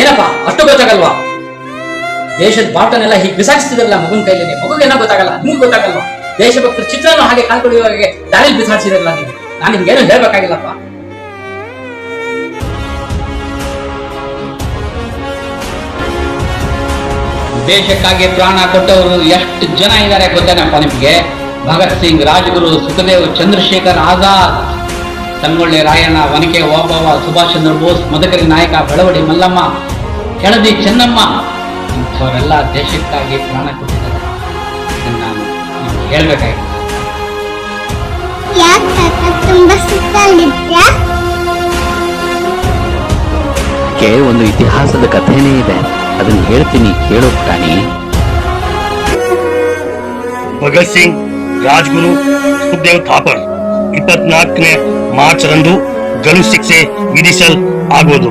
ಏನಪ್ಪಾ? ಅಷ್ಟು ಗೊತ್ತಾಗಲ್ವಾ? ದೇಶದ ಬಾಟನೆಲ್ಲ ಹೀಗೆ ಬಿಸಾಡಿಸ್ತಿದ್ರಲ್ಲ ಮಗುನ ಕೈಲಿ ಏನೋ ಗೊತ್ತಾಗಲ್ಲ, ನಿಮ್ಗೆ ಗೊತ್ತಾಗಲ್ವಾ? ದೇಶಭಕ್ತರ ಚಿತ್ರನ ಹಾಗೆ ಹಾಗೆ ದಾರಿಯಲ್ಲಿ ಬಿಸಾಡಿಸಿದ್ರಲ್ಲ ನೀವು. ನಾನು ನಿಮ್ಗೇನು ಹೇಳ್ಬೇಕಾಗಿಲ್ಲಪ್ಪ. ದೇಶಕ್ಕಾಗಿ ಪ್ರಾಣ ಕೊಟ್ಟವರು ಎಷ್ಟು ಜನ ಇದ್ದಾರೆ ಗೊತ್ತೇನಪ್ಪ ನಿಮಗೆ? ಭಗತ್ ಸಿಂಗ್, ರಾಜಗುರು, ಸುಖದೇವ್, ಚಂದ್ರಶೇಖರ್ ಆಜಾದ್. ಸಂಗೊಳ್ಳಿ ರಾಯಣ್ಣ ವನಕೆ ಓಬವ್ವ ಸುಭಾಷ್ ಚಂದ್ರ ಬೋಸ್ ಮದಕರಿ ನಾಯಕ ಬೆಳವಡಿ ಮಲ್ಲಮ್ಮ ಕೆಳದಿ ಚೆನ್ನಮ್ಮ ಇಂಥವರೆಲ್ಲ ದೇಶಕ್ಕಾಗಿ ಪ್ರಾಣ ಕೊಟ್ಟಿದ್ದಾರೆ. ಅಂತ ನಾನು ನಿಮ್ಗೆ ಹೇಳ್ಬೇಕಾಗಿಲ್ಲ ಯಾಕೆ ತಾತ ತುಂಬಾ ಸುತ್ತಾಗಿದ್ಯಾ? ಕೆ ಒಂದು ಇತಿಹಾಸದ ಕಥೆನೇ ಇದೆ. ಅದನ್ನ ಹೇಳ್ತೀನಿ ಕೇಳೋ ಪ್ರಾಣಿ. ಭಗತ್ ಸಿಂಗ್ ರಾಜ್ಗುರು ಸುಖದೇವ್ ಥಾಪರ್. ಇಪ್ಪತ್ನಾಲ್ಕನೇ ಮಾರ್ಚ್ ರಂದು ಗಲು ಶಿಕ್ಷೆ ವಿಧಿಸಲಾಗುವುದು.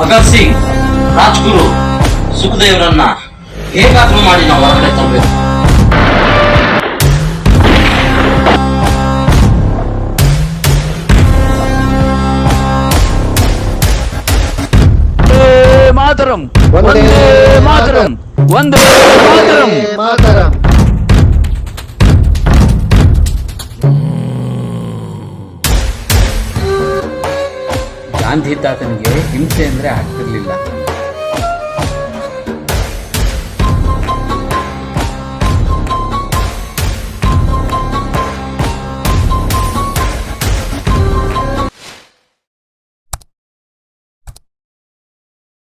ಭಗತ್ ಸಿಂಗ್, ರಾಜ್ಗುರು ಸುಖದೇವರನ್ನ ಹೇಗಾದ್ರೂ ಮಾಡಿ ನಾವು ಹೊರಗಡೆ ತರಬೇಕು ಮಾತರಂ. ಒಂದೇ ಮಾತರಂ. ಒಂದೇ ಮಾತರಂ. ಮಾತರಂ. ಗಾಂಧಿ ತಾತನಿಗೆ ಹಿಂಸೆ ಅಂದ್ರೆ ಆಗ್ತಿರ್ಲಿಲ್ಲ.